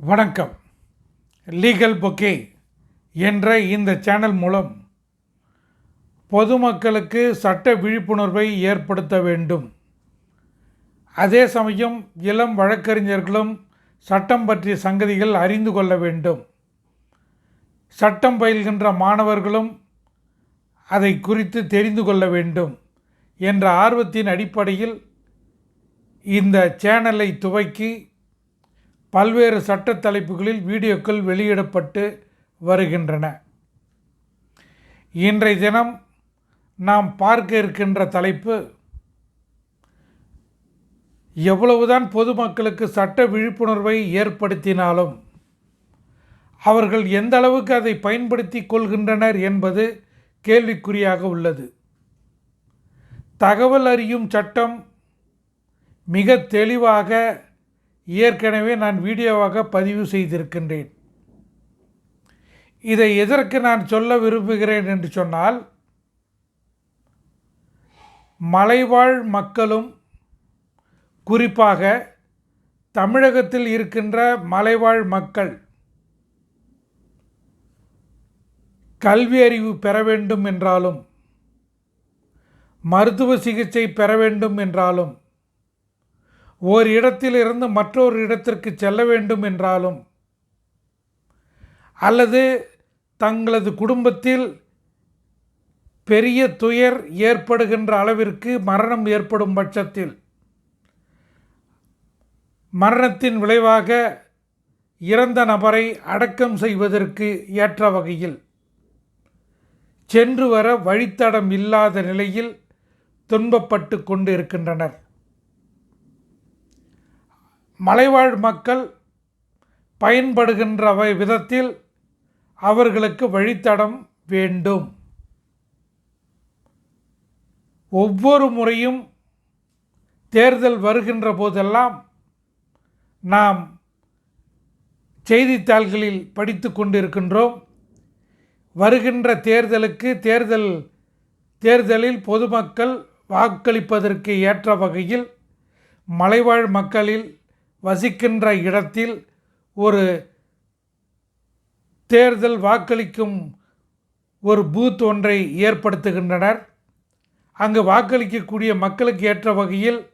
வணக்கம். Legal bouquet என்ற இந்த சேனல் மூலம் பொதுமக்களுக்கு சட்ட விழிப்புணர்வை ஏற்படுத்த வேண்டும். அதே சமயம் இளம் வழக்கறிஞர்களும் சட்டம் பற்றிய சங்கதிகள் அறிந்து கொள்ள வேண்டும். சட்டம் பயில்கின்ற மாணவர்களும் அதை குறித்து தெரிந்து கொள்ள வேண்டும் என்ற ஆர்வத்தின் அடிப்படையில் இந்த சேனலை துவக்கி பல்வேறு சட்ட தலைப்புகளில் வீடியோக்கள் வெளியிடப்பட்டு வருகின்றன. இன்றைய தினம் நாம் பார்க்க இருக்கின்ற தலைப்பு எவ்வளவுதான் பொதுமக்களுக்கு சட்ட விழிப்புணர்வை ஏற்படுத்தினாலும் அவர்கள் எந்த அளவுக்கு அதை பயன்படுத்தி கொள்கின்றனர் என்பது கேள்விக்குறியாக உள்ளது. தகவல் அறியும் சட்டம் மிக தெளிவாக ஏற்கனவே நான் வீடியோவாக பதிவு செய்திருக்கின்றேன். இதை எதற்கு நான் சொல்ல விரும்புகிறேன் என்று சொன்னால் மலைவாழ் மக்களும் குறிப்பாக தமிழகத்தில் இருக்கின்ற மலைவாழ் மக்கள் கல்வி அறிவு பெற வேண்டும் என்றாலும் மருத்துவ சிகிச்சை பெற வேண்டும் என்றாலும் ஓர் இடத்திலிருந்து மற்றொரு இடத்திற்கு செல்ல வேண்டும் என்றாலும் அல்லது தங்களது குடும்பத்தில் பெரிய துயர் ஏற்படுகின்ற அளவிற்கு மரணம் ஏற்படும் பட்சத்தில் மரணத்தின் விளைவாக இறந்த நபரை அடக்கம் செய்வதற்கு ஏற்ற வகையில் சென்று வர வழித்தடம் இல்லாத நிலையில் துன்பப்பட்டு கொண்டு இருக்கின்றனர் மலைவாழ் மக்கள் பயன்படுகின்ற விதத்தில் அவர்களுக்கு வழித்தடம் வேண்டும். ஒவ்வொரு முறையும் தேர்தல் வருகின்ற போதெல்லாம் நாம் செய்தித்தாள்களில் படித்து கொண்டிருக்கின்றோம். வருகின்ற தேர்தலுக்கு தேர்தல் தேர்தலில் பொதுமக்கள் வாக்களிப்பதற்கு ஏற்ற வகையில் மலைவாழ் மக்களில் வசிக்கின்ற இடத்தில் ஒரு தேர்தல் வாக்களிக்கும் ஒரு பூத் ஒன்றை ஏற்படுத்துகின்றனர். அங்கு வாக்களிக்கக்கூடிய மக்களுக்கு ஏற்ற வகையில்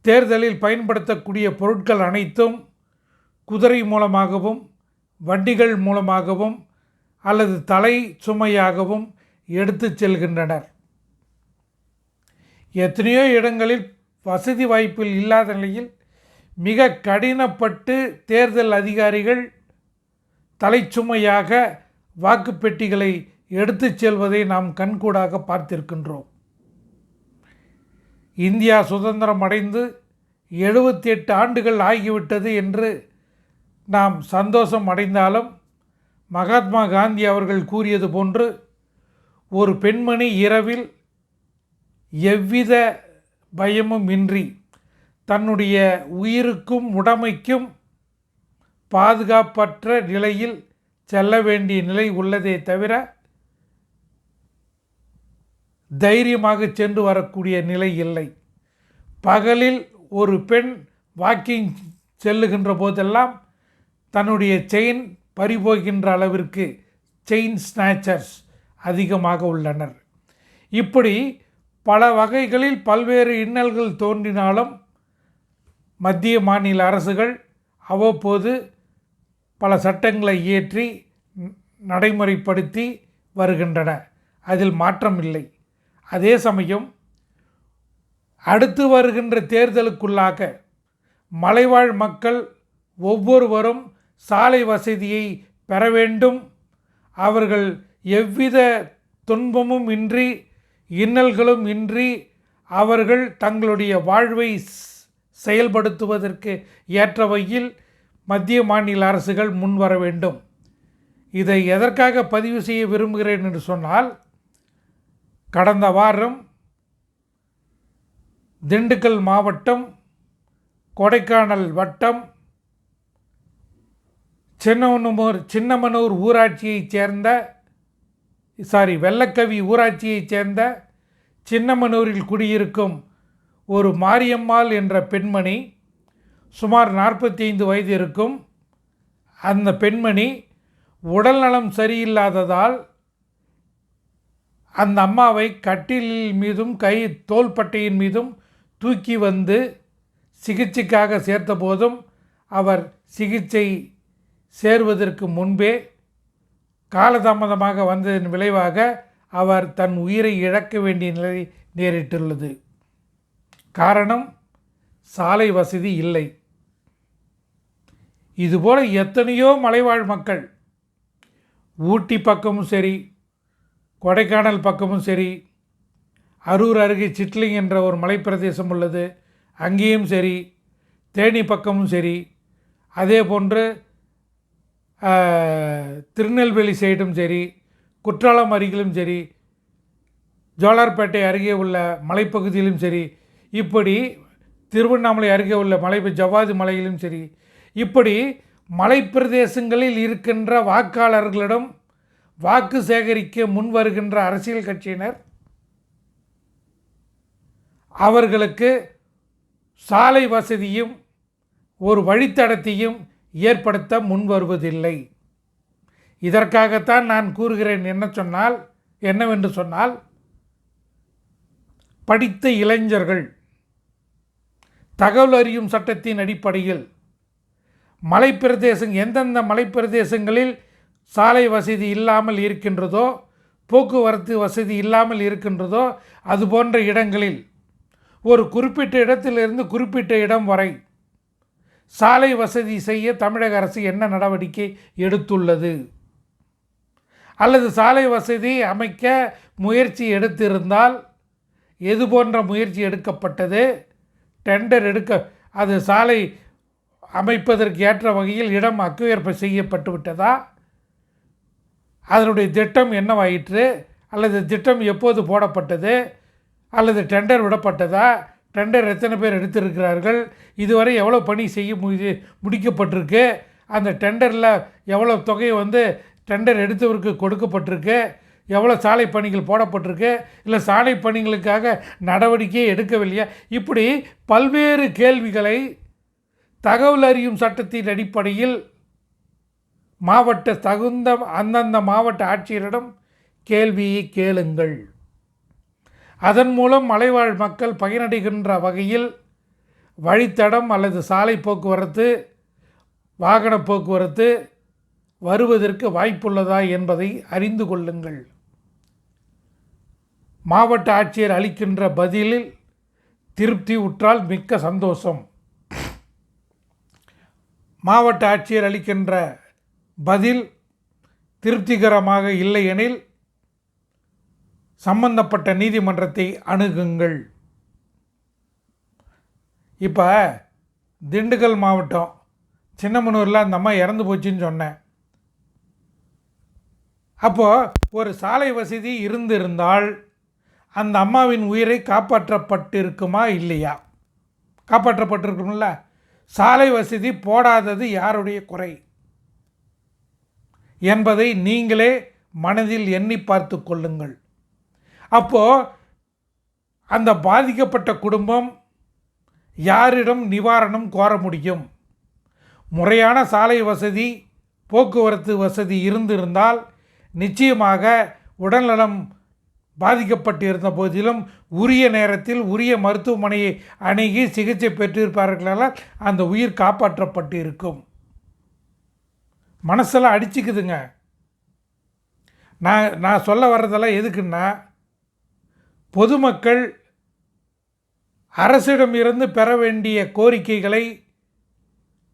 தேர்தலில் பயன்படுத்தக்கூடிய பொருட்கள் அனைத்தும் குதிரை மூலமாகவும் வண்டிகள் மூலமாகவும் அல்லது தலை சுமையாகவும் எடுத்துச் செல்கின்றனர். எத்தனையோ இடங்களில் வசதி வாய்ப்பில் இல்லாத நிலையில் மிக கடினப்பட்டு தேர்தல் அதிகாரிகள் தலைச்சுமையாக வாக்குப்பெட்டிகளை எடுத்துச் செல்வதை நாம் கண்கூடாக பார்த்திருக்கின்றோம். இந்தியா சுதந்திரம் அடைந்து எழுபத்தி எட்டு ஆண்டுகள் ஆகிவிட்டது என்று நாம் சந்தோஷம் அடைந்தாலும் மகாத்மா காந்தி அவர்கள் கூறியது போன்று ஒரு பெண்மணி இரவில் எவ்வித பயமும் இன்றி தன்னுடைய உயிருக்கும் உடமைக்கும் பாதுகாப்பற்ற நிலையில் செல்ல வேண்டிய நிலை உள்ளதே தவிர தைரியமாக சென்று வரக்கூடிய நிலை இல்லை. பகலில் ஒரு பெண் வாக்கிங் செல்லுகின்ற போதெல்லாம் தன்னுடைய செயின் பறிபோகின்ற அளவிற்கு செயின் ஸ்நாச்சர்ஸ் அதிகமாக உள்ளனர். இப்படி பல வகைகளில் பல்வேறு இன்னல்கள் தோன்றினாலும் மத்திய மாநில அரசுகள் அவ்வப்போது பல சட்டங்களை இயற்றி ந- நடைமுறைப்படுத்தி வருகின்றன. அதில் மாற்றம் இல்லை. அதே சமயம் அடுத்து வருகின்ற தேர்தலுக்குள்ளாக மலைவாழ் மக்கள் ஒவ்வொருவரும் சாலை வசதியை பெற வேண்டும். அவர்கள் எவ்வித துன்பமும் இன்றி இன்னல்களும் இன்றி அவர்கள் தங்களுடைய வாழ்வை செயல்படுத்துவதற்கு ஏற்ற வகையில் மத்திய மாநில அரசுகள் முன்வர வேண்டும். இதை எதற்காக பதிவு செய்ய விரும்புகிறேன் என்று சொன்னால் கடந்த வாரம் திண்டுக்கல் மாவட்டம் கொடைக்கானல் வட்டம் சின்னமனூர் சின்னமனூர் ஊராட்சியைச் சேர்ந்த சாரி வெள்ளக்கவி ஊராட்சியைச் சேர்ந்த சின்னமனூரில் குடியிருக்கும் ஒரு மாரியம்மாள் என்ற பெண்மணி சுமார் நாற்பத்தி ஐந்து வயது இருக்கும். அந்த பெண்மணி உடல்நலம் சரியில்லாததால் அந்த அம்மாவை கட்டிலில் மீதும் கை தோள்பட்டையின் மீதும் தூக்கி வந்து சிகிச்சைக்காக சேர்த்த போதும் அவர் சிகிச்சை சேர்வதற்கு முன்பே காலதாமதமாக வந்ததன் விளைவாக அவர் தன் உயிரை இழக்க வேண்டிய நிலை நேரிட்டுள்ளது. காரணம் சாலை வசதி இல்லை. இதுபோல் எத்தனையோ மலைவாழ் மக்கள் ஊட்டி பக்கமும் சரி கொடைக்கானல் பக்கமும் சரி அரூர் அருகே சிட்லிங் என்ற ஒரு மலைப்பிரதேசம் உள்ளது அங்கேயும் சரி தேனி பக்கமும் சரி அதே போன்று திருநெல்வேலி சைடும் சரி குற்றாலம் அருகிலும் சரி ஜோலார்பேட்டை அருகே உள்ள மலைப்பகுதியிலும் சரி இப்படி திருவண்ணாமலை அருகே உள்ள மலை ஜவ்வாது மலையிலும் சரி இப்படி மலைப்பிரதேசங்களில் இருக்கின்ற வாக்காளர்களிடம் வாக்கு சேகரிக்க முன் வருகின்ற அரசியல் கட்சியினர் அவர்களுக்கு சாலை வசதியும் ஒரு வழித்தடத்தையும் ஏற்படுத்த முன் வருவதில்லை. இதற்காகத்தான் நான் கூறுகிறேன் என்ன சொன்னால் என்னவென்று சொன்னால் படித்த இளைஞர்கள் தகவல் அறியும் சட்டத்தின் அடிப்படையில் மலைப்பிரதேசம் எந்தெந்த மலைப்பிரதேசங்களில் சாலை வசதி இல்லாமல் இருக்கின்றதோ போக்குவரத்து வசதி இல்லாமல் இருக்கின்றதோ அது போன்ற இடங்களில் ஒரு குறிப்பிட்ட இடத்திலிருந்து குறிப்பிட்ட இடம் வரை சாலை வசதி செய்ய தமிழக அரசு என்ன நடவடிக்கை எடுத்துள்ளது? அல்லது சாலை வசதி அமைக்க முயற்சி எடுத்திருந்தால் எது போன்ற முயற்சி எடுக்கப்பட்டது? டெண்டர் எடுக்க அது சாலை அமைப்பதற்கு ஏற்ற வகையில் இடம் அக்வயர் செய்யப்பட்டு விட்டதா? அதனுடைய திட்டம் என்னவாயிற்று? அல்லது திட்டம் எப்போது போடப்பட்டது? அல்லது டெண்டர் விடப்பட்டதா? டெண்டர் எத்தனை பேர் எடுத்திருக்கிறார்கள்? இதுவரை எவ்வளோ பணி செய்ய முடி முடிக்கப்பட்டிருக்கு? அந்த டெண்டரில் எவ்வளோ தொகை வந்து டெண்டர் எடுத்தவருக்கு கொடுக்கப்பட்டிருக்கு? எவ்வளோ சாலை பணிகள் போடப்பட்டிருக்கு? இல்லை சாலை பணிகளுக்காக நடவடிக்கை எடுக்கவில்லையா? இப்படி பல்வேறு கேள்விகளை தகவல் அறியும் சட்டத்தின் அடிப்படையில் மாவட்ட தகுந்த அந்தந்த மாவட்ட ஆட்சியரிடம் கேள்வியை கேளுங்கள். அதன் மூலம் மலைவாழ் மக்கள் பயனடைகின்ற வகையில் வழித்தடம் அல்லது சாலை போக்குவரத்து வாகன போக்குவரத்து வருவதற்கு வாய்ப்புள்ளதா என்பதை அறிந்து கொள்ளுங்கள். மாவட்ட ஆட்சியர் அளிக்கின்ற பதிலில் திருப்தி உற்றால் மிக்க சந்தோஷம். மாவட்ட ஆட்சியர் அளிக்கின்ற பதில் திருப்திகரமாக இல்லையெனில் சம்பந்தப்பட்ட நீதிமன்றத்தை அணுகுங்கள். இப்போ திண்டுக்கல் மாவட்டம் சின்னமனூரில் அந்த அம்மா இறந்து போச்சுன்னு சொன்னேன். அப்போது ஒரு சாலை வசதி இருந்திருந்தால் அந்த அம்மாவின் உயிரை காப்பாற்றப்பட்டிருக்குமா இல்லையா? காப்பாற்றப்பட்டிருக்கும்ல. சாலை வசதி போடாதது யாருடைய குறை? என்பதை நீங்களே மனதில் எண்ணி பார்த்து கொள்ளுங்கள். அப்போது அந்த பாதிக்கப்பட்ட குடும்பம் யாரிடம் நிவாரணம் கோர முடியும்? முறையான சாலை வசதி போக்குவரத்து வசதி இருந்திருந்தால் நிச்சயமாக உடல்நலம் பாதிக்கப்பட்டிருந்த போதிலும் உரிய நேரத்தில் உரிய மருத்துவமனையை அணுகி சிகிச்சை பெற்றிருப்பார்களால் அந்த உயிர் காப்பாற்றப்பட்டு இருக்கும் மனசெல்லாம் அடிச்சுக்குதுங்க. நான் நான் சொல்ல வர்றதெல்லாம் எதுக்குன்னா பொதுமக்கள் அரசிடம் இருந்து பெற வேண்டிய கோரிக்கைகளை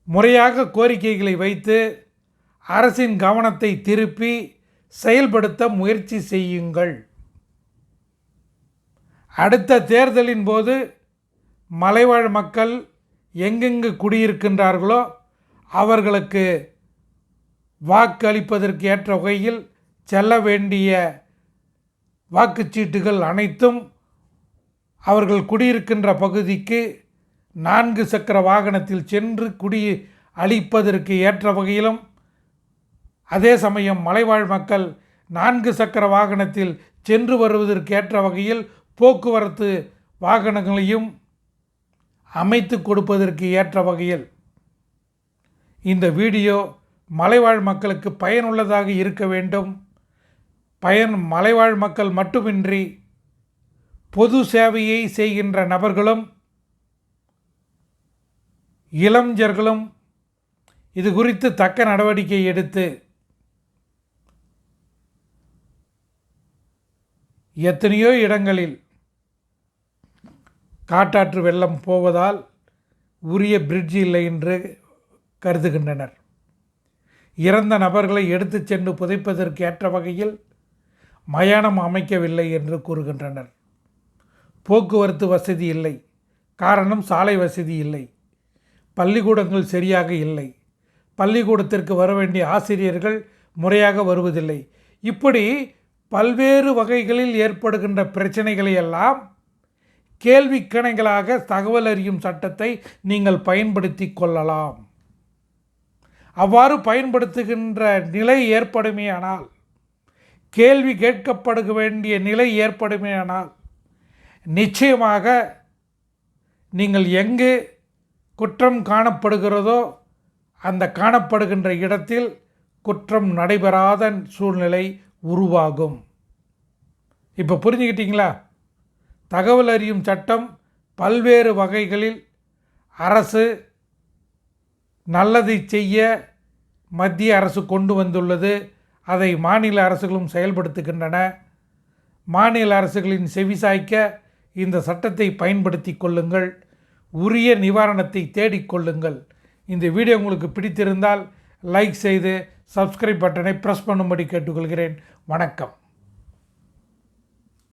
முறையாக கோரிக்கைகளை வைத்து அரசின் கவனத்தை திருப்பி செயல்படுத்த முயற்சி செய்யுங்கள். அடுத்த தேர்தலின் போது மலைவாழ் மக்கள் எங்கெங்கு குடியிருக்கின்றார்களோ அவர்களுக்கு வாக்களிப்பதற்கு ஏற்ற வகையில் செல்ல வேண்டிய வாக்குச்சீட்டுகள் அனைத்தும் அவர்கள் குடியிருக்கின்ற பகுதிக்கு நான்கு சக்கர வாகனத்தில் சென்று குடி அளிப்பதற்கு ஏற்ற வகையிலும் அதே சமயம் மலைவாழ் மக்கள் நான்கு சக்கர வாகனத்தில் சென்று வருவதற்கு ஏற்ற வகையில் போக்குவரத்து வாகனங்களையும் அமைத்து கொடுப்பதற்கு ஏற்ற வகையில் இந்த வீடியோ மலைவாழ் மக்களுக்கு பயனுள்ளதாக இருக்க வேண்டும். பயன் மலைவாழ் மக்கள் மட்டுமின்றி பொது சேவையை செய்கின்ற நபர்களும் இளைஞர்களும் இது குறித்து தக்க நடவடிக்கை எடுத்து எத்தனையோ இடங்களில் காட்டாற்று வெள்ளம் போவதால் உரிய பிரிட்ஜ் இல்லை என்று கருதுகின்றனர். இறந்த நபர்களை எடுத்துச் சென்று புதைப்பதற்கு ஏற்ற வகையில் மயானம் அமைக்கவில்லை என்று கூறுகின்றனர். போக்குவரத்து வசதி இல்லை. காரணம் சாலை வசதி இல்லை. பள்ளிக்கூடங்கள் சரியாக இல்லை. பள்ளிக்கூடத்திற்கு வர வேண்டிய ஆசிரியர்கள் முறையாக வருவதில்லை. இப்படி பல்வேறு வகைகளில் ஏற்படுகின்ற பிரச்சனைகளை எல்லாம் கேள்விக்கணைகளாக தகவல் அறியும் சட்டத்தை நீங்கள் பயன்படுத்தி கொள்ளலாம். அவ்வாறு பயன்படுத்துகின்ற நிலை ஏற்படுமேயானால் கேள்வி கேட்கப்படுக வேண்டிய நிலை ஏற்படுமேயானால் நிச்சயமாக நீங்கள் எங்கு குற்றம் காணப்படுகிறதோ அந்த காணப்படுகின்ற இடத்தில் குற்றம் நடைபெறாத சூழ்நிலை உருவாகும். இப்போ புரிஞ்சுக்கிட்டீங்களா? தகவல் அறியும் சட்டம் பல்வேறு வகைகளில் அரசு நல்லதை செய்ய மத்திய அரசு கொண்டு வந்துள்ளது. அதை மாநில அரசுகளும் செயல்படுத்துகின்றன. மாநில அரசுகளின் செவிசாய்க்க இந்த சட்டத்தை பயன்படுத்தி கொள்ளுங்கள். உரிய நிவாரணத்தை தேடிக்கொள்ளுங்கள் இந்த வீடியோ உங்களுக்கு பிடித்திருந்தால் லைக் செய்து சப்ஸ்கிரைப் பட்டனை ப்ரெஸ் பண்ணும்படி கேட்டுக்கொள்கிறேன். வணக்கம்.